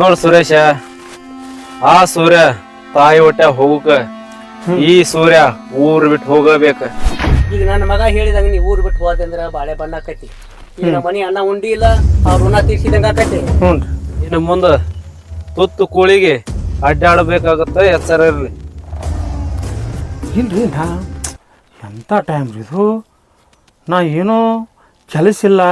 ನೋಡ್ ಸುರೇಶ. ಆ ಸೂರ್ಯ ತಾಯಿ ಹೊಟ್ಟೆ ಹೋಗಕ. ಈ ಸೂರ್ಯ ಊರ್ ಬಿಟ್ಟು ಹೋಗಬೇಕ. ಈಗ ನನ್ನ ಮಗ ಹೇಳಿದಂಗ ನೀ ಊರ್ ಬಿಟ್ಟು ಹೋದೆ ಅಂದ್ರ ಬಾಳೆ ಬಣ್ಣ ಆಕತಿ. ಈಗ ನಮ್ಮ ಮನಿ ಅನ್ನ ಉಂಡಿ ಇಲ್ಲ ಅವ್ರ ಋಣ ತೀರ್ಸಿದಂಗ ಆಕತಿ. ಹ್ಞೂ ಇನ್ನು ಮುಂದ ತುತ್ತು ಕೋಳಿಗೆ ಅಡ್ಡಾಡಬೇಕಾಗತ್ತ ಎಚ್ಚರ ಇರ್ಲಿ. ಇಲ್ರಿ ನಾ ಎಂಥ ಟೈಮ್ ರೀ ಇದು? ನಾ ಏನೋ ಕೆಲಸ ಇಲ್ಲ.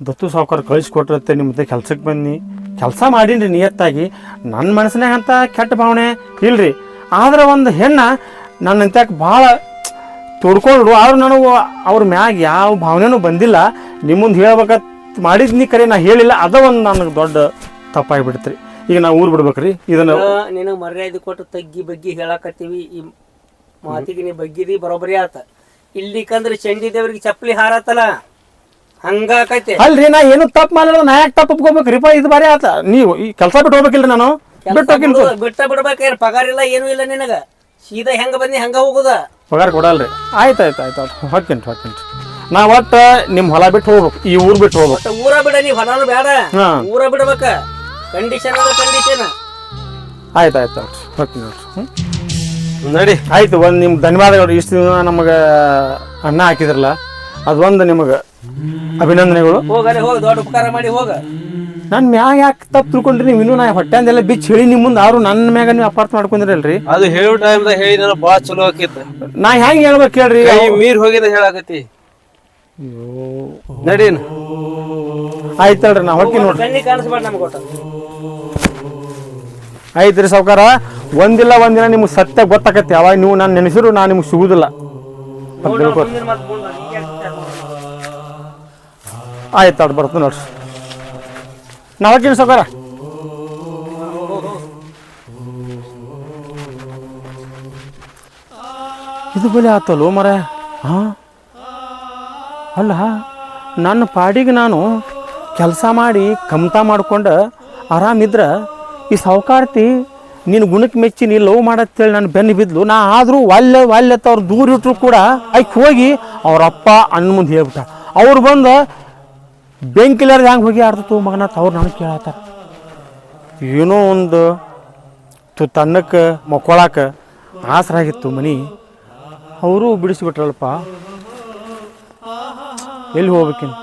ದತ್ತು ಸಾವುಕಾರ ಕಳಿಸ್ಕೊಟ್ರತ್ತೆ ನಿಮ್ಮ ಮತ್ತೆ ಕೆಲ್ಸಕ್ಕೆ ಬನ್ನಿ ಕೆಲಸ ಮಾಡೀನಿ ನಿಯತ್ತಾಗಿ. ನನ್ನ ಮನಸ್ಸಿನಾಗ ಅಂತ ಕೆಟ್ಟ ಭಾವನೆ ಇಲ್ರಿ. ಆದ್ರೆ ಒಂದು ಹೆಣ್ಣು ನನ್ನ ಇಂತ್ಯಾಕೆ ಭಾಳ ತೊಡ್ಕೊಂಡ್ರು. ಆದ್ರೆ ನನಗೆ ಅವ್ರ ಮ್ಯಾಗ ಯಾವ ಭಾವನೆನೂ ಬಂದಿಲ್ಲ. ನಿಮ್ಮ ಮುಂದೆ ಮಾಡಿದ್ನಿ ಕರೆ ನಾ ಹೇಳಿಲ್ಲ. ಅದ ಒಂದು ನನಗೆ ದೊಡ್ಡ ತಪ್ಪಾಗಿಬಿಡ್ತ್ರಿ. ಈಗ ನಾವು ಊರು ಬಿಡ್ಬೇಕ್ರಿ. ಇದನ್ನು ನಿನಗೆ ಮರ್ಯಾದೆ ಕೊಟ್ಟು ತಗ್ಗಿ ಬಗ್ಗಿ ಹೇಳಕತ್ತೀವಿ. ಈ ಮಾತಿಗೆ ನೀ ಬಗ್ಗಿದಿ ಬರೋಬ್ಬರಿ ಆತ. ಇಲ್ಲಿಕಂದ್ರೆ ಚಂಡಿ ದೇವ್ರಿಗೆ ಚಪ್ಪಲಿ ಹಾರತ್ತಲ್ಲ? ಹಂಗಾಕೈತೆ. ಅಲ್ರಿ ನಾ ಏನು ತಪ್ಪು ಮಾಡಿದ್ರೆ ನಾ ಯಾಕೆ ತಪ್ಪು ಒಪ್ಕೋಬೇಕ್ರಿಪ್ಪ ಇದು ಬಾರಿ ಆತ. ನೀವು ಈ ಕೆಲಸ ಬಿಟ್ಟು ಹೋಗ್ಬೇಕಿಲ್ರಿ ನಾನು? ಬಿಟ್ಟು ಬಿಡು- ಬಿಟ್ಟ ಬಿಡ್ಬೇಕೇನ್? ಪಗಾರ ಇಲ್ಲ ಏನೂ ಇಲ್ಲ ನಿನಗ. ಸೀದಾ ಹೆಂಗ ಬಂದಿ ಹಂಗ ಹೋಗುದ. ಪಗಾರ ಕೊಡಲ್ರಿ. ಆಯ್ತು ಆಯ್ತು ಆಯ್ತು ಆಯ್ತು. ಹೊಕ್ಕೇನ್ರಿ ಹೊಕ್ಕೇನ್ರಿ ನಾ ಒಟ್ಟ ನಿಮ್ಮ ಹೊಲ ಬಿಟ್ಟು ಹೋಗ್ಬೇಕು. ಈ ಊರ್ ಬಿಟ್ಟು ಹೋಗ್ಬೇಕು. ಊರ ಬಿಡ ನೀ ಹೊಲಾನು ಬೇಡ ಹಾ. ಊರ ಬಿಡ್ಬೇಕ. ಕಂಡೀಷನ್ ಅದ ಕಂಡೀಷನ್ ಆಯ್ತು ಆಯ್ತು ಆಯ್ತು. ಹೊಕ್ಕೇನಿ ನೋಡ್ರಿ ಹ್ಞೂ ನಡಿ. ಆಯ್ತು ಒಂದು ನಿಮ್ಗೆ ಧನ್ಯವಾದಗಳು. ಇಷ್ಟು ದಿನ ನಮಗೆ ಅನ್ನ ಹಾಕಿದ್ರಲ್ಲ ಅದೊಂದು ನಿಮಗೆ. ಅಭಿನಂದನೆಗಳು. ಹೋಗಲಿ ಹೋಗ ದೊಡ್ಡ ಉಪಕಾರ ಮಾಡಿ ಹೋಗ. ನನ್ನ ಮ್ಯಾಗ ಯಾಕೆ ತಪ್ಪು ತಿಳ್ಕೊಂಡ್ರಿ? ನೀವು ಇನ್ನೂ ನಾ ಹೊಟ್ಟೆಂದೆಲ್ಲ ಬಿಚ್ಚಿ ಹೇಳಿ ನಿಮ್ಮ ಮುಂದೆ ಯಾರು ನನ್ನ ಮ್ಯಾಗ ನೀವು ಅಪಾರ್ಥ ಮಾಡ್ಕೊಂಡಿರಲ್ರಿ? ಅದು ಹೇಳೋ ಟೈಮ್ದಾಗ ಹೇಳಿ ನನಗೆ ಭಾಳ ಚಲೋ ಆಕಿತ್ತು ನಾ ಹೆಂಗೆ ಹೇಳ್ಬೇಕು ಹೇಳ್ರಿ ಕೈ ಮೀರ್ ಹೋಗಿದ ಹೇಳಾಕತಿ ನಡೀನ್. ಆಯ್ತಲ್ರಿ ನಾ ಹೊಕ್ಕಿ ನೋಡ್ರಿ. ಆಯ್ತ್ರಿ ಸೌಕಾರ ಆಯ್ತು ರೀ ಸಾವ್ಕಾರ. ಒಂದಿಲ್ಲ ಒಂದಿನ ನಿಮ್ಗೆ ಸತ್ಯ ಗೊತ್ತಾಕತಿ ಅವಾಗ ನೀವು ನಾನು ನೆನೆಸಿರು ನಾನು ನಿಮ್ಗೆ ಸಿಗುದಿಲ್ಲ. ಆಯ್ತು ಅವ್ರು ಬರ್ತೀನಿ ನೋಡ್ರಿ. ನಾವಿನ ಸಾವ್ಕಾರ? ಇದು ಬಲಿ ಆತಲ್ಲೋ ಮರ ಹಾಂ? ಅಲ್ಲ, ನನ್ನ ಪಾಡಿಗೆ ನಾನು ಕೆಲಸ ಮಾಡಿ ಕಮ್ತಾ ಮಾಡ್ಕೊಂಡು ಆರಾಮಿದ್ರೆ ಈ ಸಾವುಕಾರ್ತಿ ನಿನ್ನ ಗುಣಕ್ಕೆ ಮೆಚ್ಚಿ ನೀ ಲವ್ ಮಾಡತ್ತೇಳಿ ನಾನು ಬೆನ್ನು ಬಿದ್ಲು, ನಾ ಆದರೂ ವಾಲ್ಯ ವಾಲ್ಯತ್ತ ಅವ್ರು ದೂರ ಇಟ್ಟರು ಕೂಡ ಅಯ್ಕೆ ಹೋಗಿ ಅವ್ರ ಅಪ್ಪ ಅಣ್ಣ ಮುಂದೆ ಹೇಳ್ಬಿಟ್ಟ. ಅವ್ರು ಬಂದು ಬೆಂಕಿಲಾರ್ದು ಹೆಂಗೆ ಹೋಗಿ ಆಡ್ತು ಮಗನ ಅವ್ರು ನನಗೆ ಕೇಳತ್ತಾರ ಏನೋ ಒಂದು ತು ತನ್ನಕ್ಕೆ ಮಕ್ಕೊಳಕ್ಕೆ ಆಸರಾಗಿತ್ತು ಮನಿ. ಅವರು ಬಿಡಿಸಿಬಿಟ್ರಲ್ಲಪ್ಪ. ಎಲ್ಲಿ ಹೋಗ್ಬೇಕಿನ್?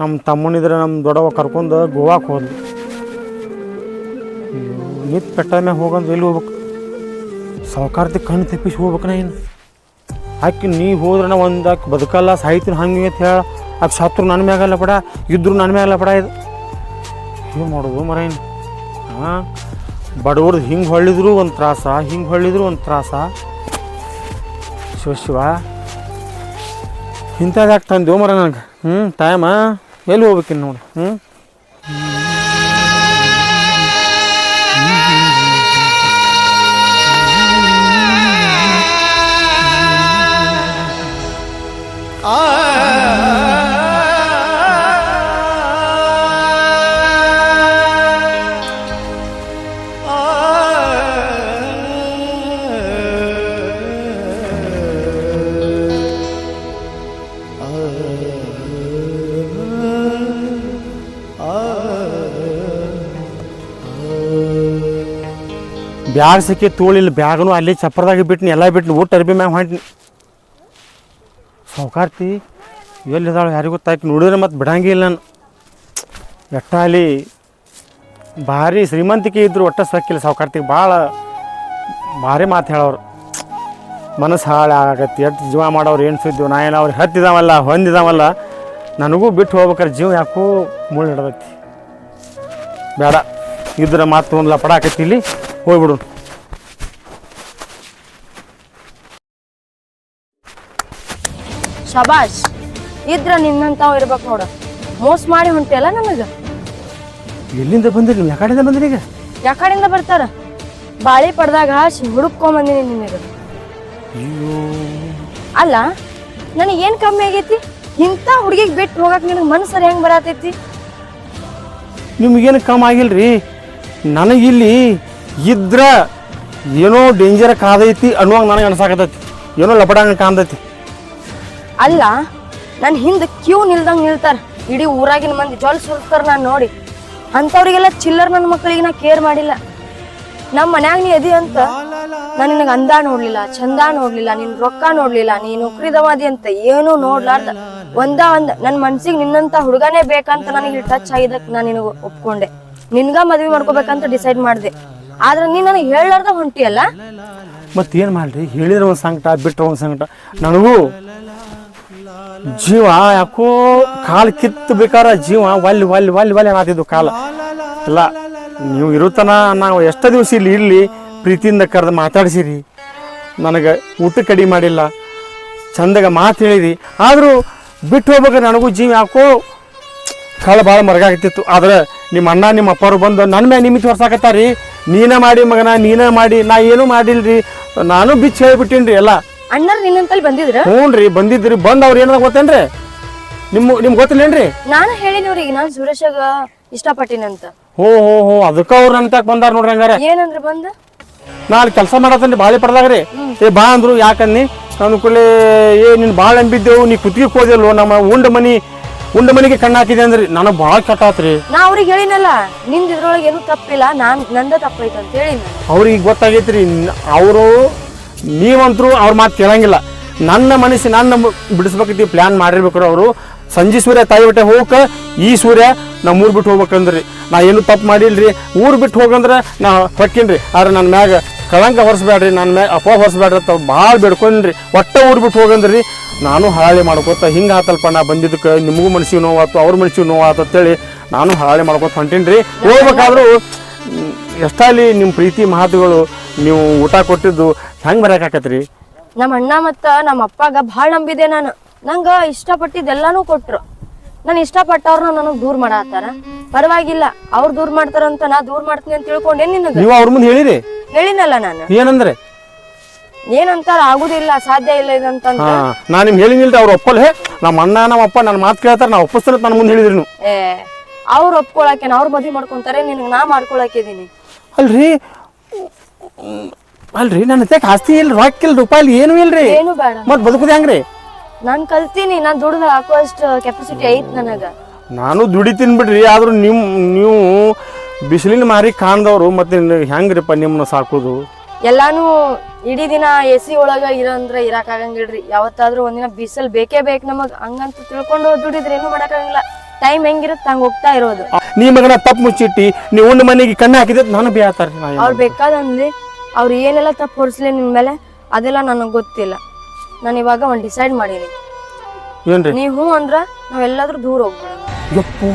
ನಮ್ಮ ತಮ್ಮನಿದ್ರೆ ನಮ್ಮ ದೊಡ್ಡವ ಕರ್ಕೊಂಡು ಗೋವಾಕ್ಕೆ ಹೋದ್ಲು. ನಿತ್ ಪೆಟ್ಟ ಹೋಗಂದು ಎಲ್ಲಿ ಹೋಗ್ಬೇಕು? ಸಾವುಕಾರ್ತಿ ಕಣ್ಣು ತಪ್ಪಿಸಿ ಹೋಗ್ಬೇಕು ನಾ ಏನು ಆಕೆ ನೀ ಹೋದ್ರೆ ಒಂದು ಆಕೆ ಬದುಕಲ್ಲ ಸಾಯ್ತೀನಿ ಹಂಗೆ ಅಂತ ಹೇಳ ಆಕೆ ಸತ್ರು ನನ್ನ ಮ್ಯಾಗಲ್ಲ ಪಡ, ಇದ್ರು ನನ್ನ ಮ್ಯಾಗಲ್ಲ ಪಡ ಇದು. ಏನು ಮಾಡೋದು ಮರ ಏನು ಹಾಂ ಬಡವ್ರದ್ದು ಹಿಂಗೆ ಹೊಳ್ಳಿದ್ರು ಒಂದು ತ್ರಾಸ, ಹಿಂಗೆ ಹೊಳ್ಳಿದ್ರು ಒಂದು ತ್ರಾಸ. ಶಿವ ಶಿವ. ಇಂಥದ್ದು ಯಾಕೆ ತಂದೆವು ಮರ ನನಗೆ? ಹ್ಞೂ ಟೈಮ ಎಲ್ಲಿ ಹೋಗ್ಬೇಕಿನ್ನು ನೋಡಿ? ಹ್ಞೂ ಬ್ಯಾಗ್ ಸಿಕ್ಕಿ ತೋಳಿಲ್ಲ ಬ್ಯಾಗ್ನು ಅಲ್ಲಿ ಚಪ್ಪರದಾಗ ಬಿಟ್ನಿ, ಎಲ್ಲ ಬಿಟ್ನಿ, ಊಟ ಅರ್ಬಿ ಮ್ಯಾಗ ಸೌಕಾರ್ತಿ ಎಲ್ಲಿ ಎಲ್ಲಿದ್ದಾಳು ಯಾರಿಗೂ ಗೊತ್ತಾಯ್ತು, ನೋಡಿದ್ರೆ ಮತ್ತೆ ಬಿಡಂಗಿಲ್ಲ ನಾನು. ಎಟ್ಟ ಅಲ್ಲಿ ಭಾರಿ ಶ್ರೀಮಂತಿಕೆ ಇದ್ರು ಒಟ್ಟ ಸಕ್ಕಿಲ್ಲ ಸಾವುಕಾರ್ತಿಗೆ ಭಾಳ ಭಾರಿ ಮಾತು ಹೇಳೋರು. ಮನಸ್ಸು ಹಾಳು ಆಗತ್ತೆ, ಎಷ್ಟು ಜೀವ ಮಾಡೋರು, ಏನು ಸುದ್ದಿವು ನಾ ಏನು ಅವ್ರು ಹತ್ತಿದಾವಲ್ಲ, ಹೊಂದಿದಾವಲ್ಲ, ನನಗೂ ಬಿಟ್ಟು ಹೋಗ್ಬೇಕಾರೆ ಜೀವ ಯಾಕೋ ಮುಳ್ಳು ಹಿಡ್ದೈತಿ. ಬೇಡ, ಇದ್ರ ಮಾತು ಒಂದು ಲಪಡ ಇಲ್ಲಿ. ಹೋಗ್ಬಿಡು. ಶಬಾಷ್ ಇದ್ರ ನಿನ್ನಂತಾವ್ ಇರ್ಬೇಕು ನೋಡು. ಮೋಸ ಮಾಡಿ ಹೊಂಟಿಯಲ್ಲ ನಮಗ ಎಲ್ಲಿಂದ ಬಂದ್ರಿ? ನೀವು ಯಾಕಡೆಯಿಂದ ಬಂದ್ರಿ ಈಗ? ಯಾಕಡೆಯಿಂದ ಬರ್ತಾರ? ಬಾಳಿ ಪಡ್ದಾಗ ಹುಡುಕೊಂಡ್ ಬಂದಿನಿ ನಿನಗ. ಅಯ್ಯೋ. ಅಲ್ಲ ನನಗೆ ಏನ್ ಕಮ್ಮಿ ಆಗೈತಿ? ಇಂಥ ಹುಡುಗಿಗೆ ಬಿಟ್ಟು ಹೋಗಕ್ ನಿನಗೆ ಮನಸ್ಸರಿ ಹೆಂಗ್ ಬರತೈತಿ? ನಿಮ್ಗೇನು ಕಮ್ಮಿ ಆಗಿಲ್ರಿ? ನನಗಿಲ್ಲಿ ಇದ್ರ ಏನೋ ಡೇಂಜರ್ ಕಾದೈತಿ ಅನ್ನುವಂಗೆ ನನಗೆ ಅನ್ಸಾಕತೈತಿ ಏನೋ ಲಪಡಂಗ ಕಾಂದೈತಿ ಅಲ್ಲ ನನ್ನ ಹಿಂದ ಕ್ಯೂ ನಿಲ್ದಂಗ್ ನಿಲ್ತಾರ. ಇಡೀ ಊರಾಗಿನ ಮಂದಿ ಜೊಲ್ ಸುರ್ತಾರ ನಾನ್ ನೋಡಿ. ಅಂಥವ್ರಿಗೆಲ್ಲ ಚಿಲ್ಲರ್ ನನ್ನ ಮಕ್ಕಳಿಗೆ ನಾ ಕೇರ್ ಮಾಡಿಲ್ಲ. ನಮ್ಮ ಮನ್ಯಾಗ ನೀ ಅದಿ ಅಂತ ನಾನು ನಿನಗೆ ಅಂದ ನೋಡ್ಲಿಲ್ಲ, ಚಂದ ನೋಡ್ಲಿಲ್ಲ, ನಿನ್ ರೊಕ್ಕ ನೋಡ್ಲಿಲ್ಲ ನೀ ನೌಕರಿದವಾದಿ ಅಂತ ಏನೂ ನೋಡ್ಲಾರ್ದ. ಒಂದ ಒಂದ್, ನನ್ ಮನ್ಸಿಗೆ ನಿನ್ನಂತ ಹುಡುಗನೇ ಬೇಕಂತ ನನಗೆ ಟಚ್ ಆಗಿದ್ದಕ್ಕೆ ನಾನು ನಿನಗೆ ಒಪ್ಕೊಂಡೆ. ನಿನ್ಗ ಮದ್ವೆ ಮಾಡ್ಕೋಬೇಕಂತ ಡಿಸೈಡ್ ಮಾಡ್ದೆ. ಆದ್ರೆ ನೀ ನನಗೆ ಹೇಳಲಾರ್ದ ಹೊಂಟಿಯಲ್ಲ ಮತ್ತೇನು ಮಾಡ್ರಿ ಹೇಳಿದ್ರೆ ಒಂದು ಸಂಕಟ ಬಿಟ್ರೆ ಒಂದು ಸಂಕಟ. ನನಗೂ ಜೀವ ಯಾಕೋ ಕಾಲು ಕಿತ್ತು ಬೇಕಾರ ಜೀವ ಒಲ್ಲಿ ಒಲ್ಲಿ ಒಲ್ಲಿ ಒಲ್ಲಿ ಅನ್ನತಿದ್ದು ಕಾಲ. ಇಲ್ಲ ನೀವು ಇರುತ್ತನ ನಾವು ಎಷ್ಟೋ ದಿವಸ ಇಲ್ಲಿ ಇರಲಿ, ಪ್ರೀತಿಯಿಂದ ಕರೆದು ಮಾತಾಡಿಸಿರಿ. ನನಗೆ ಊಟ ಕಡಿಮೆ ಮಾಡಿಲ್ಲ. ಚಂದಾಗ ಮಾತು ಹೇಳಿರಿ ಆದರೂ ಬಿಟ್ಟು ಹೋಗ್ಬೇಕಾದ್ರೆ ನನಗೂ ಜೀವ ಯಾಕೋ ಕಾಲು ಭಾಳ ಮರಗಾಗ್ತಿತ್ತು ಆದ್ರೆ ನಿಮ್ಮ ಅಣ್ಣ, ನಿಮ್ಮ ಅಪ್ಪರು ಬಂದು ನನ್ನ ಮೇಲೆ ನಿಮಿತ್ ಹೊರ್ಸಾಕತ್ತಾರಿ ನೀನೇ ಮಾಡಿ ಮಗನ ನೀನ ಮಾಡಿ ನಾ ಏನು ಮಾಡಿಲ್ರಿ? ನಾನು ಬಿಚ್ಚ ಹೇಳ್ಬಿಟ್ಟಿನ್ರಿ ಎಲ್ಲ. ಅಣ್ಣರ್ ನಿನ್ನಂತಲ್ಲಿ ಬಂದಿದ್ರ? ಹ್ಞೂನ್ರಿ ಬಂದಿದ್ರಿ. ಬಂದ್ ಅವ್ರ ಏನದ ಗೊತ್ತೇನ್ರಿ? ನಿಮ್ಮ ನಿಮ್ಗೆ ಗೊತ್ತಿಲ್ಲೇನ್ರಿ? ನಾನು ಹೇಳಿನಿ ಅವ್ರಿಗೆ ನಾನು ಸುರೇಶಗ ಇಷ್ಟಪಟ್ಟಿನಂತ ಹೋ ಹೋ ಹೋ ಅದಕ್ಕ ಅವ್ರು ತಾಕ ಬಂದಾರ ನೋಡ್ರಿ ಹಂಗಾರ. ಏನಂದ್ರ ಬಂದ? ನಾ ಅಲ್ಲಿ ಕೆಲಸ ಮಾಡತ್ತನ್ರಿ ಬಾಳಿ ಪಡ್ದಾಗ್ರಿ ಏ ಬಾ ಅಂದ್ರು ಯಾಕನ್ನಿ? ನಾನು ಕೂಡಲೇ ಏ ನೀನು ಭಾಳ ಅಂಬಿದ್ದೆವು ನೀ ಕುತ್ತಿಗೆ ಹೋದೆಲ್ಲೋ ನಮ್ಮ ಉಂಡ ಮನಿ ಉಂಡ ಮನೆಗೆ ಕಣ್ಣು ಹಾಕಿದೆ ಅಂದ್ರಿ ನನಗೆ ಭಾಳ ಕೆಟ್ಟಾತ್ರಿ ನಾ ಅವ್ರಿಗೆ ಹೇಳಿನಲ್ಲ ನಿಂದ ಇದ್ರೊಳಗೆ ಏನು ತಪ್ಪಿಲ್ಲ ನಾನ್ ನಂದ ತಪ್ಪೈತೆ ಅಂತ ಹೇಳಿ ಅವ್ರಿಗೆ ಗೊತ್ತಾಗೈತ್ರಿ ಅವರು ನೀವಂತರೂ ಅವ್ರ ಮಾತು ಕೇಳಂಗಿಲ್ಲ. ನನ್ನ ಮನಸ್ಸು ನನ್ನ ಬಿಡಿಸ್ಬೇಕಂತ ಪ್ಲ್ಯಾನ್ ಮಾಡಿರ್ಬೇಕು ಅವರು. ಸಂಜೆ ಸೂರ್ಯ ತಾಯಿ ಹೊಟ್ಟೆ ಹೋಗಕ ಈ ಸೂರ್ಯ ನಮ್ಮ ಊರು ಬಿಟ್ಟು ಹೋಗ್ಬೇಕಂದ್ರಿ. ನಾ ಏನು ತಪ್ಪು ಮಾಡಿಲ್ರಿ? ಊರು ಬಿಟ್ಟು ಹೋಗಂದ್ರೆ ನಾ ಹೊಕ್ಕಿನ್ರಿ. ಆದ್ರೆ ನನ್ನ ಮ್ಯಾಗ ಕಳಂಕ ಹೊರಿಸ್ಬೇಡ್ರಿ ನನ್ನ ಮ್ಯಾಗ ಅಪ್ಪ ಹೊರಿಸ್ಬೇಡ್ರಿ ಅಂತ ಭಾಳ ಬೇಡ್ಕೊಂಡ್ರಿ. ಒಟ್ಟ ಊರು ಬಿಟ್ಟು ಹೋಗಂದ್ರಿ ನಾನು ಹಾಳೆ ಮಾಡ್ಕೋತ ಹಿಂಗೆ ಆತಲ್ಪ ನಾ ಬಂದಿದ್ದಕ್ಕೆ ನಿಮಗೂ ಮನ್ಸಿಗೆ ನೋವಾತು ಅವ್ರ ಮನ್ಸಿಗೆ ನೋವಾತು ಅಂತೇಳಿ ನಾನು ಹಾಳೆ ಮಾಡ್ಕೋತ ಹೊಂಟೀನಿ ಹೋಗ್ಬೇಕಾದ್ರೂ ಹ್ಮ್, ಎಷ್ಟಾಲಿ ನಿಮ್ಮ ಪ್ರೀತಿ ಮಾತುಗಳು ನೀವು ಊಟ ಕೊಟ್ಟಿದ್ದು ಹೆಂಗೆ ಬರೋಕ್ಕಾಕತ್ರಿ ನಮ್ಮ ಅಣ್ಣ ಮತ್ತು ನಮ್ಮ ಅಪ್ಪಾಗ ಭಾಳ ನಂಬಿದೆ ನಾನು. ನಂಗೆ ಇಷ್ಟಪಟ್ಟಿದ್ದೆಲ್ಲಾನು ಕೊಟ್ರು. ನಾನು ಇಷ್ಟಪಟ್ಟವ್ರನ್ನ ನನಗ್ ದೂರ ಮಾಡತ್ತಾರ? ಪರವಾಗಿಲ್ಲ ಅವ್ರು ದೂರ ಮಾಡ್ತಾರಂತ ನಾ ದೂರ ಮಾಡ್ತೀನಿ ಅಂತ ತಿಳ್ಕೊಂಡೆ ನಿನಗ? ನೀವು ಅವ್ರ ಮುಂದೆ ಹೇಳಿರಿ. ಹೇಳಿನಲ್ಲ ನಾನು. ಏನಂದ್ರೆ? ಏನಂತಾರ ಆಗುದಿಲ್ಲ ಸಾಧ್ಯ ಇಲ್ಲ ಇದಂತ ಹಾ ನಾನು ನಿಮ್ಗೆ ಹೇಳಿನಿಲ್ರಿ ಅವ್ರ ಒಪ್ಪಲ್ ಹೇ ನಮ್ಮ ಅಣ್ಣ ನಮ್ಮ ಅಪ್ಪ ನನ್ನ ಮಾತು ಕೇಳ್ತಾರೆ ನಾ ಒಪ್ಪಿಸ್ತಾರೆ ನನ್ನ ಮುಂದೆ ಹೇಳಿದ್ರಿ ನೀವು. ಏ ಅವ್ರು ಒಪ್ಕೊಳಕೇನ ಅವ್ರ ಮದ್ವಿ ಮಾಡ್ಕೊಂತಾರೆ ನಿನಗ್ ನಾ ಮಾಡ್ಕೊಳಕಿದೀನಿ ಅಲ್ರಿ? ಅಲ್ರಿ ನನ್ನ ತೆಕ್ ಆಸ್ತಿ ಇಲ್ಲ ರೊಕ್ಕ ಇಲ್ಲ ರೂಪಾಯಿ ಏನೂ ಇಲ್ರಿ. ಏನು ಬೇಡ. ಮತ್ತೆ ಬದುಕುದು ಹೆಂಗ್ರಿ? ನಾನ್ ಕಲ್ತೀನಿ ನಾನ್ ದುಡ್ದು ಹಾಕೋ ಅಷ್ಟು ಕೆಪಾಸಿಟಿ ಐತ್ ನನಗ. ನಾನು ದುಡಿತೀನಿ ಬಿಡ್ರಿ ಆದ್ರೂ ನಿಮ್ ನೀವು ಬಿಸಿಲಿನ ಮಾರಿ ಕಾಣ್ದವ್ರು ಮತ್ತೆ ಹೆಂಗ್ರಿಪ್ಪ ನಿಮ್ಮನ್ನ ಸಾಕೋದು? ಎಲ್ಲಾನು ಇಡೀ ದಿನ ಎ ಸಿ ಒಳಗ ಇರಂದ್ರ ಇರಾಕ್ ಆಗಂಗಿಲ್ರಿ. ಯಾವತ್ತಾದ್ರೂ ಒಂದಿನ ಬಿಸಿಲು ಬೇಕೇ ಬೇಕು ನಮಗ್. ಹಂಗಂತ ತಿಳ್ಕೊಂಡು ದುಡಿದ್ರೆ ಏನು ಮಾಡಕ್ಕಾಗಂಗಿಲ್ಲ. ಟೈಮ್ ಹೆಂಗಿರುತ್ತೆ ಹಂಗ ಹೋಗ್ತಾ ಇರೋದು. ನೀ ಮಗನ ತಪ್ಪು ಮುಚ್ಚಿಟ್ಟಿ ನೀವು ಉಂಡ ಮನೆಗೆ ಕಣ್ಣು ಹಾಕಿದ್ರೆ ನಾನು ಬೇತಾರ ಅವ್ರು ಬೇಕಾದಂದ್ರೆ ಅವ್ರು ಏನೆಲ್ಲ ತಪ್ಪು ಹೊರಿಸ್ಲಿ ನಿನ್ ಮೇಲೆ ಅದೆಲ್ಲ ನನಗೆ ಗೊತ್ತಿಲ್ಲ. ನಾನು ಇವಾಗ ಒಂದು ಡಿಸೈಡ್ ಮಾಡೀನಿ ಏನ್ರಿ? ನೀವು ಹ್ಞೂ ಅಂದ್ರ ನಾವೆಲ್ಲಾದ್ರೂ ದೂರ ಹೋಗ್ಬಿಡೋಣ. ಯಪ್ಪು.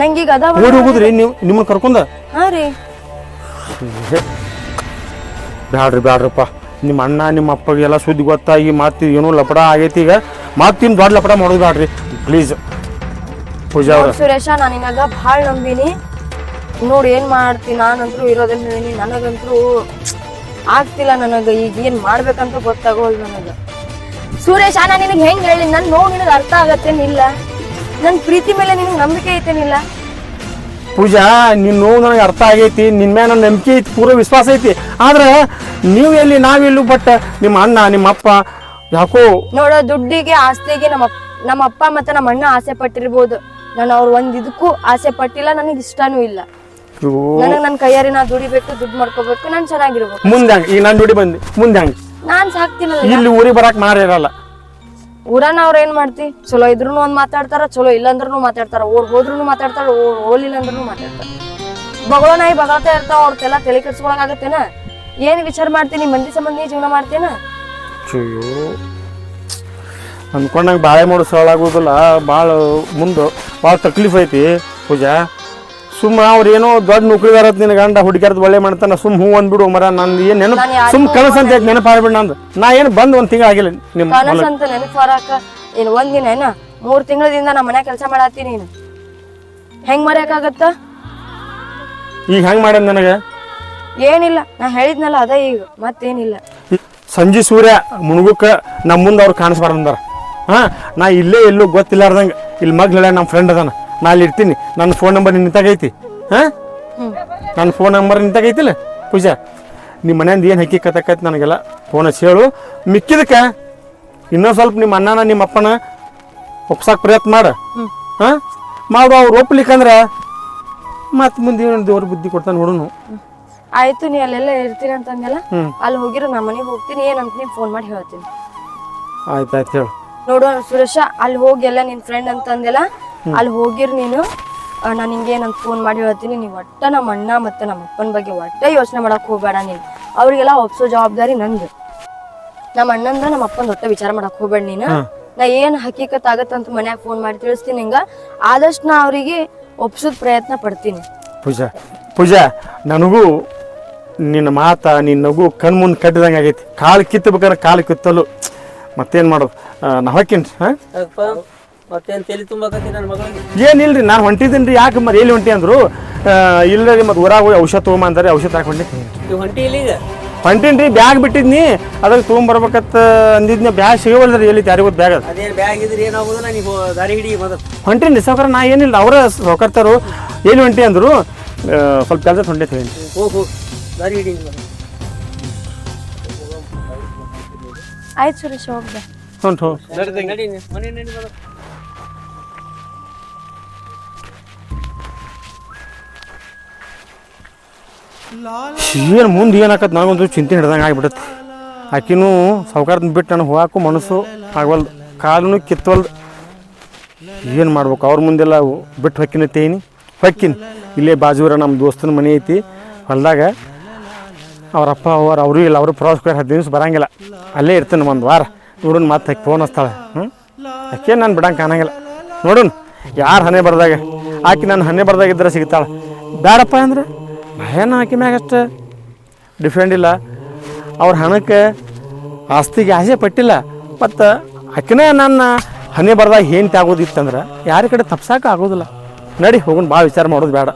ನಂಗೀಗ ಅದ ಓಡಿ ಹೋಗುದ್ರಿ ನೀವು ನಿಮ್ಮನ್ನ ಕರ್ಕೊಂಡ? ಹಾ ರೀ. ಬ್ಯಾಡ್ರಿ ಬ್ಯಾಡ್ರಪ್ಪ. ನಿಮ್ಮ ಅಣ್ಣ ನಿಮ್ಮ ಅಪ್ಪಗೆಲ್ಲ ಸುದ್ದಿ ಗೊತ್ತಾಗಿ ಮತ್ತೆ ಏನೋ ಲಪಡ ಆಗೈತಿ ಈಗ. ಮತ್ತಿನ್ ದೊಡ್ಡ ಲಪಡ ಮಾಡೋದು ಬ್ಯಾಡ್ರಿ. ಪ್ಲೀಸ್ ಪೂಜಾ ಅವ್ರ. ಸುರೇಶ ನಾನು ನಿನಗ ಭಾಳ ನಂಬಿನಿ. ನೋಡಿ ಏನ್ ಮಾಡ್ತೀನಿ ನಾನಂತರೂ ಇರೋದನ್ನ ನನಗಂತರೂ ನನಗಂತೂ ಆಗ್ತಿಲ್ಲ ನನಗ ಈಗ ಏನ್ ಮಾಡ್ಬೇಕಂತ ಗೊತ್ತಾಗೋಲ್ ನನಗ. ಸುರೇಶ ಅಣ್ಣ ನಿನಗೆ ಹೆಂಗ್ ಹೇಳಿ? ನನ್ ನೋವು ನಿನಗೆ ಅರ್ಥ ಆಗತ್ತೇನಿಲ್ಲ. ನನ್ ಪ್ರೀತಿ ಮೇಲೆ ನಿನಗೆ ನಂಬಿಕೆ ಐತೇನಿಲ್ಲ? ಪೂಜಾ ನಿನ್ನ ನೋವು ನನಗೆ ಅರ್ಥ ಆಗೈತಿ. ನಿನ್ನ ಮೇಲೆ ನನ್ನ ನಂಬಿಕೆ ಐತಿ ಪೂರ ವಿಶ್ವಾಸ ಐತಿ. ಆದ್ರೆ ನೀವು ಎಲ್ಲಿ ನಾವೆಲ್ಲೂ ಬಟ್ ನಿಮ್ಮ ಅಣ್ಣ ನಿಮ್ಮ ಅಪ್ಪ ಯಾಕೋ ನೋಡೋ ದುಡ್ಡಿಗೆ ಆಸ್ತಿಗೆ ನಮ್ಮ ನಮ್ಮ ಅಪ್ಪ ಮತ್ತೆ ನಮ್ಮ ಅಣ್ಣ ಆಸೆ ಪಟ್ಟಿರ್ಬೋದು. ನಾನು ಅವ್ರ ಒಂದ್ ಇದಕ್ಕೂ ಆಸೆ ಪಟ್ಟಿಲ್ಲ ನನಗೆ ಇಷ್ಟನೂ ಇಲ್ಲ. ನನಗ್ ನನ್ನ ಕೈಯಾರಿ ನಾ ದುಡಿಬೇಕು ದುಡ್ಡು ಮಾಡ್ಕೋಬೇಕು ನಾನು ಚೆನ್ನಾಗಿರ್ಬೇಕು. ಮುಂದೆ ಹಂಗೆ ಈಗ ನಾನು ದುಡಿ ಬಂದೆ ಮುಂದೆ ನಾನು ನಾನ್ ಸಾಕ್ತೀನಲ್ಲ ಇಲ್ಲಿ ಊರಿಗೆ ಬರಕ್ ಮಾರ ಇರಲ್ಲ. ಊರನ್ನ ಅವ್ರ ಏನ್ ಮಾಡ್ತಿ? ಚಲೋ ಇದ್ರು ಒಂದ್ ಮಾತಾಡ್ತಾರ ಚಲೋ ಇಲ್ಲ ಅಂದ್ರೂ ಮಾತಾಡ್ತಾರ ಓಡ್ ಹೋದ್ರು ಮಾತಾಡ್ತಾರ ಹೋಲಿಲ್ಲ ಅಂದ್ರೂ ಮಾತಾಡ್ತಾರ. ಬಗಳ ನಾಯಿ ಬಗಳತಾ ಇರ್ತಾವ ಅವ್ರದ್ದೆಲ್ಲ ತಲೆ ಕೆಡ್ಸ್ಕೊಳಕ್ ಆಗತ್ತೇನ? ಏನ್ ವಿಚಾರ ಮಾಡ್ತೀನಿ ಮಂದಿ ಸಂಬಂಧಿ ಜೀವನ ಮಾಡ್ತೇನ? ಅಯ್ಯೋ. ಅಂದ್ಕೊಂಡಂಗೆ ಬಾಳೆ ಮಾಡೋ ಸರಳಾಗೋದಿಲ್ಲ ಭಾಳ ಮುಂದೆ ಭಾಳ ತಕ್ಲೀಫ್ ಐತಿ ಪೂಜಾ. ಸುಮ್ಮ ಅವ್ರು ಏನೋ ದೊಡ್ಡ ನೌಕರಿದಾರ ನಿನ್ನ ಗಂಡ ಹುಡುಗ್ಯಾರ್ದು ಒಳ್ಳೆ ಮಾಡ್ತಾನ ಸುಮ್ ಹೂ ಅಂದ್ಬಿಡು ಮರ ನಂದು ಏನು ನೆನಪು ಸುಮ್ ಕನಸು ಅಂತ ನೆನಪಾಗ್ಬಿಡ ನಂದು. ನಾ ಏನು ಬಂದು ಒಂದು ತಿಂಗಳು ಆಗಿಲ್ಲ ನಿಮ್ಮ ಕನಸ ಅಂತ ನೆನಪು ಬರಾಕ ಏನ್ ಒಂದ್ ದಿನ ಏನ? ಮೂರು ತಿಂಗಳದಿಂದ ನಮ್ಮ ಮನ್ಯಾಗ ಕೆಲಸ ಮಾಡತ್ತೀನಿ ನೀನು. ಹೆಂಗ್ ಮರ್ಯಾಕಾಗತ್ತ? ಈಗ ಹೆಂಗ್ ಮಾಡ್ಯಾನ ನನಗೆ? ಏನಿಲ್ಲ ನಾ ಹೇಳಿದ್ನಲ್ಲ ಅದ ಈಗ ಮತ್ತೇನಿಲ್ಲ. ಸಂಜೆ ಸೂರ್ಯ ಮುಣುಗುಕ್ಕ ನಮ್ಮ ಮುಂದೆ ಅವ್ರು ಕಾಣಿಸ್ಬಾರ್ದಂದಾರ ಹಾ ನಾ ಇಲ್ಲೇ ಎಲ್ಲೂ ಗೊತ್ತಿಲ್ಲಾರ್ದಂಗೆ ಇಲ್ಲಿ ಮಗ್ಲ ನಮ್ಮ ಫ್ರೆಂಡ್ ಅದಾನ. ನಾ ಅಲ್ಲಿ ಇರ್ತೀನಿ. ನನ್ನ ಫೋನ್ ನಂಬರ್ ನಿಂತಾಗೈತಿ ಹಾಂ? ನನ್ನ ಫೋನ್ ನಂಬರ್ ನಿಂತಾಗೈತಿಲ್ಲ ಪೂಜಾ ನಿಮ್ಮ ಮನೆಯಿಂದ ಏನು ಹಕ್ಕಿ ಕತಕೈತಿ ನನಗೆಲ್ಲ? ಫೋನ್ ಹಚ್ಚಿ ಹೇಳು. ಮಿಕ್ಕಿದಕ್ಕೆ? ಇನ್ನೂ ಸ್ವಲ್ಪ ನಿಮ್ಮ ಅಣ್ಣನ ನಿಮ್ಮ ಅಪ್ಪನ ಒಪ್ಸಕ್ಕೆ ಪ್ರಯತ್ನ ಮಾಡು. ಹಾಂ? ಮಾಡು ಅವ್ರು ಒಪ್ಲಿಕ್ಕಂದ್ರೆ ಮತ್ತೆ ಮುಂದೆ ಏನು ದೇವ್ರ ಬುದ್ಧಿ ಕೊಡ್ತಾನೆ ನೋಡೋನು. ಆಯ್ತು ನೀ ಅಲ್ಲೆಲ್ಲ ಇರ್ತೀನಿ ಅಂತಂದೆಲ್ಲ. ಅಲ್ಲಿ ಹೋಗಿರೋ ನಮ್ಮ ಮನೆಗೆ ಹೋಗ್ತೀನಿ ಏನಂತ ನೀನು ಫೋನ್ ಮಾಡಿ ಹೇಳ್ತೀನಿ. ಆಯ್ತು ಆಯ್ತು ಹೇಳು. ನೋಡು ಸುರೇಶ ಅಲ್ಲಿ ಹೋಗಿ ಎಲ್ಲ ನಿನ್ನ ಫ್ರೆಂಡ್ ಅಂತಂದೆಲ್ಲ ಅಲ್ಲಿ ಹೋಗಿರ್ ನೀನು. ನಾನು ಹಿಂಗೇನಂತ ಫೋನ್ ಮಾಡಿ ಹೇಳ್ತೀನಿ. ನೀವು ಒಟ್ಟ ನಮ್ಮ ಅಣ್ಣ ಮತ್ತೆ ನಮ್ಮ ಅಪ್ಪನ ಬಗ್ಗೆ ಒಟ್ಟ ಯೋಚನೆ ಮಾಡಕ್ ಹೋಗ್ಬೇಡ ನೀನು. ಅವ್ರಿಗೆಲ್ಲ ಒಪ್ಸೋ ಜವಾಬ್ದಾರಿ ನಂದು. ನಮ್ಮ ಅಣ್ಣಂದ ನಮ್ಮ ಅಪ್ಪನ ಒಟ್ಟ ವಿಚಾರ ಮಾಡಕ್ ಹೋಗ್ಬೇಡ ನೀನು. ನಾ ಏನ್ ಹಕೀಕತ್ ಆಗತ್ತಂತ ಮನ್ಯಾಗ ಫೋನ್ ಮಾಡಿ ತಿಳಿಸ್ತೀನಿ ಹಿಂಗ ಆದಷ್ಟು ನಾ ಅವರಿಗೆ ಒಪ್ಸೋದ್ ಪ್ರಯತ್ನ ಪಡ್ತೀನಿ. ಪೂಜಾ ಪೂಜಾ ನನಗೂ ನಿನ್ನ ಮಾತ ನಿನ್ನ ನಗು ಕಣ್ ಮುಂದೆ ಕಟ್ಟಿದಂಗೆ ಆಗೈತಿ. ಕಾಲು ಕಿತ್ತಬೇಕಾದ್ರೆ ಕಾಲು ಕಿತ್ತಲು. ಮತ್ತೇನು ಮಾಡೋದು? ನಾ ಹಾಕಿನ್ರಿ ಹಾಂ? ಮತ್ತೇನ್ ತಲೆ ತುಂಬಾಕತ್ತಿ ನನ್ನ ಮಗಳಿಗೆ ಏನಿಲ್ರಿ ನಾನು ಹೊಂಟಿದ್ದೀನಿ ರೀ ಯಾಕೆ ಮರಿ ಎಲ್ಲಿ ಹೊಂಟಿ ಅಂದ್ರು ಇಲ್ಲ ರೀ ಮತ್ತು ಊರಾಗ ಹೋಗಿ ಔಷಧ ತೊಗೊಂಬ ಅಂತಾರೆ ಔಷಧ ಹಾಕೊಂಡೆ ನೀವು ಹೊಂಟಿ ಹೊಂಟೀನಿ ರೀ ಬ್ಯಾಗ್ ಬಿಟ್ಟಿದ್ನಿ ಅದ್ರಾಗ ತೊಗೊಂಬರ್ಬೇಕತ್ತ ಅಂದಿದ್ನ ಬ್ಯಾಗ್ ಸಿಗೋವಲ್ರಿ ಎಲ್ಲಿ ಯಾರಿಗೂ ಬ್ಯಾಗ್ ಅದು ಅದೇನ್ ಬ್ಯಾಗ್ ಇದ್ರೆ ಏನಾಗೋದಿಲ್ಲ ನೀವು ದಾರಿ ಹಿಡಿ ಮೊದಲು ಹೊಂಟೀನಿ ರೀ ಸಾವ್ಕಾರ ನಾ ಏನಿಲ್ಲ ಅವರ ಸೌಕರ್ತಾರು ಎಲ್ಲಿ ಹೊಂಟಿ ಅಂದ್ರು ಸ್ವಲ್ಪ ಕೆಲಸ ಹೊಂಟಿ ಹೇಳಿ ಹೋಗ್ ಹೋಗ್ ದಾರಿ ಹಿಡಿ. ಆಯ್ತು ಸುರೇಶ್ ಹೋಗ್ದೆ ಹೊಂಟು ನಡಿ ಮನೆ ನಡಿ ಮೊದಲು. ಏನು ಮುಂದೆ ಏನಾಕತ್ ನನಗೊಂದು ಚಿಂತೆ ಹಿಡ್ದಂಗೆ ಆಗಿಬಿಡತ್ತೆ ಆಕಿನೂ ಸಾವ್ಕಾರದಿಂದ ಬಿಟ್ಟು ನನಗೆ ಹೋಗಾಕು ಮನಸ್ಸು ಆಗವಲ್ದು ಕಾಲೂ ಕಿತ್ತವಲ್ದು ಏನು ಮಾಡ್ಬೇಕು? ಅವ್ರ ಮುಂದೆಲ್ಲ ಬಿಟ್ಟು ಹೊಕ್ಕಿನ ತೇನಿ. ಹೊಕ್ಕಿನಿ. ಇಲ್ಲೇ ಬಾಜೂರ ನಮ್ಮ ದೋಸ್ತನ ಮನೆ ಐತಿ. ಹೊಲ್ದಾಗ ಅವ್ರ ಅಪ್ಪ, ಅವ್ರು, ಅವರು ಇಲ್ಲ, ಅವರು ಪ್ರವಾಸಕ್ಕೆ ಹತ್ತು ದಿವಸ ಬರಂಗಿಲ್ಲ. ಅಲ್ಲೇ ಇರ್ತೀನಿ ಒಂದು ವಾರ. ನೋಡೋಣ ಮತ್ತೆ ಫೋನ್ ಹಚ್ತಾಳೆ. ಹ್ಞೂ ಆಕೆ ನಾನು ಬಿಡಂಗೆ ಕಾಣಂಗಿಲ್ಲ. ನೋಡೋಣ ಯಾರು ಹನೆ ಬರ್ದಾಗ? ಆಕೆ ನಾನು ಹನೆ ಬರ್ದಾಗಿದ್ದರೆ ಸಿಗ್ತಾಳೆ. ಬೇಡಪ್ಪ ಅಂದ್ರೆ? ಭಯನ ಹಾಕಿ ಮ್ಯಾಗ ಅಷ್ಟು ಡಿಫ್ರೆಂಟ್ ಇಲ್ಲ. ಅವ್ರ ಹಣಕ್ಕೆ ಆಸ್ತಿಗೆ ಆಸೆ ಪಟ್ಟಿಲ್ಲ. ಮತ್ತು ಆಕಿನೇ ನನ್ನ ಹನಿ ಬರ್ದಾಗ ಏನು ಆಗೋದಿತ್ತಂದ್ರೆ ಯಾರ ಕಡೆ ತಪ್ಸಕ್ಕೆ ಆಗೋದಿಲ್ಲ. ನಡಿ ಹೋಗೋಣ ಭಾಳ ವಿಚಾರ ಮಾಡೋದು ಬೇಡ.